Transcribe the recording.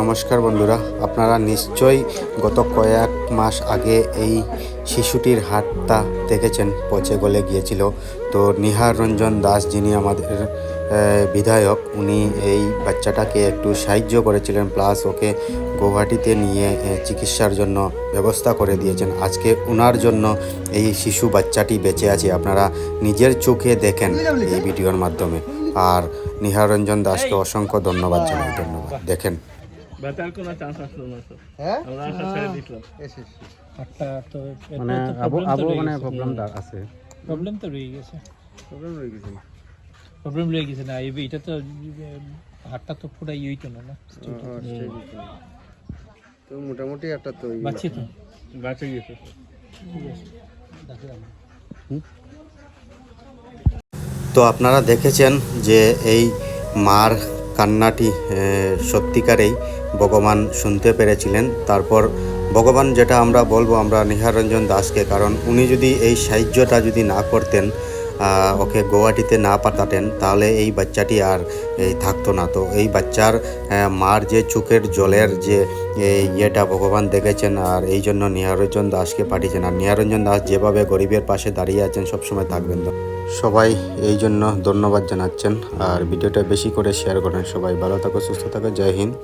নমস্কার বন্ধুরা। আপনারা নিশ্চয়ই গত কয়েক মাস আগে এই শিশুটির হাটটা দেখেছেন, পচে গলে গিয়েছিল। তো নিহার রঞ্জন দাস যিনি আমাদের বিধায়ক, উনি এই বাচ্চাটাকে একটু সাহায্য করেছিলেন প্লাস ওকে গৌহাটিতে নিয়ে চিকিৎসার জন্য ব্যবস্থা করে দিয়েছেন। আজকে ওনার জন্য এই শিশু বাচ্চাটি বেঁচে আছে আপনারা নিজের চোখে দেখেন এই ভিডিওর মাধ্যমে। আর নিহার রঞ্জন দাসকে অসংখ্য ধন্যবাদ জানাই ধন্যবাদ। দেখেন। বেতার কোনো চান্স আসলো না তো হ্যাঁ আমরা আশা ছেড়ে দিলাম এসে এসে। মানে আবু আবু মানে প্রবলেম আছে। প্রবলেম তো রয়ে গেছে। প্রবলেম রয়ে গেছে প্রবলেম রয়ে গেছে না এটা তো উম, তো পুরো ইয়েই তো না না? তো মোটামুটি একটা তো। বাচ্চি তো। বাঁচে গেছে। তো আপনারা দেখেছেন যে এই মার কান্নাটি সত্যিকারেই ভগবান শুনতে পেরেছিলেন। তারপর ভগবান যেটা আমরা বলব আমরা নিহারঞ্জন দাসকে কারণ উনি যদি এই সাহায্যটা যদি না করতেন ওকে গুয়াহাটিতে না পাঠাতেন, তাহলে এই বাচ্চাটি আর এই থাকতো না। তো এই বাচ্চার মার যে চোখের জলের যে ইয়েটা ভগবান দেখেছেন আর এই জন্য নিহারঞ্জন দাসকে পাঠিয়েছেন। আর নিহারঞ্জন দাস যেভাবে গরিবের পাশে দাঁড়িয়ে আছেন, সবসময় থাকবেন তো সবাই এই জন্য ধন্যবাদ জানাচ্ছেন। আর ভিডিওটা বেশি করে শেয়ার করেন সবাই। ভালো থাকো, সুস্থ থাকো। জয় হিন্দ।